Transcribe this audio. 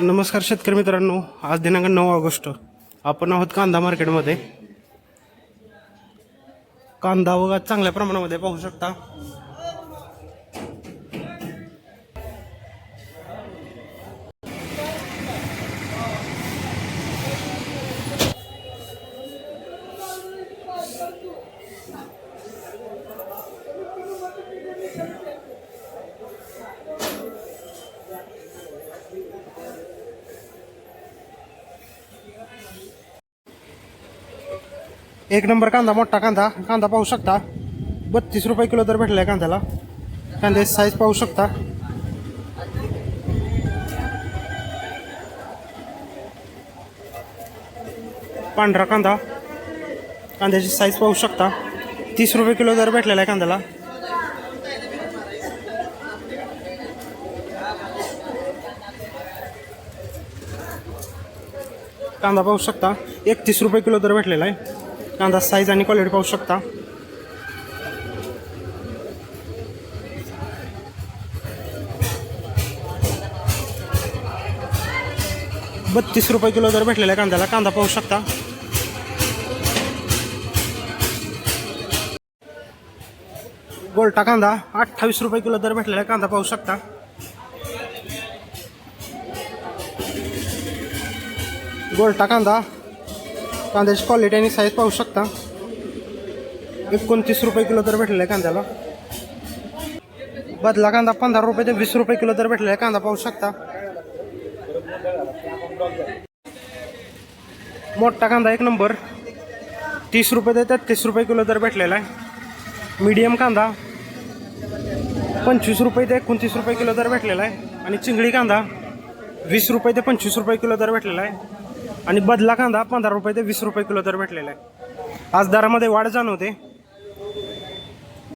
नमस्कार शेतकरी मित्रांनो. आज दिनांक नऊ ऑगस्ट. आपण आहोत कांदा मार्केटमध्ये. कांदा वगैरे चांगल्या प्रमाणामध्ये पाहू शकता. एक नंबर कांदा मोठा कांदा. कांदा पाहू शकता. बत्तीस रुपये किलो दर भेटला आहे कांद्याला. कांद्याची साईज पाहू शकता. पांढरा कांदा. कांद्याची साईज पाहू शकता. तीस रुपये किलो दर भेटलेला आहे कांद्याला. कांदा पाहू शकता. एकतीस रुपये किलो दर भेटलेला आहे. कांदा साईज आणि क्वालिटी पाहू शकता. बत्तीस रुपये किलो दर भेटलेला आहे कांद्याला कांदा पाहू शकता. गोलटा कांदा अठ्ठावीस रुपये किलो दर भेटलेला आहे कांदा पाहू शकता. गोलटा कांदा कांद्याची क्वालिटी आणि साईज पाहू शकता. एकोणतीस रुपये किलो दर भेटलेला आहे कांद्याला. बदला कांदा पंधरा रुपये ते वीस रुपये किलो दर भेटलेला आहे कांदा पाहू शकता. मोठा कांदा एक नंबर. तीस रुपये ते तेहतीस रुपये किलो दर भेटलेला आहे. मीडियम कांदा. पंचवीस रुपये ते एकोणतीस रुपये किलो दर भेटलेला आहे. आणि चिंगळी कांदा. वीस रुपये ते पंचवीस रुपये किलो दर भेटलेला आहे. आणि बदला कांदा पंधरा रुपये ते वीस रुपये किलो दर भेटलेला आहे. आज दरामध्ये वाढ जाणवते.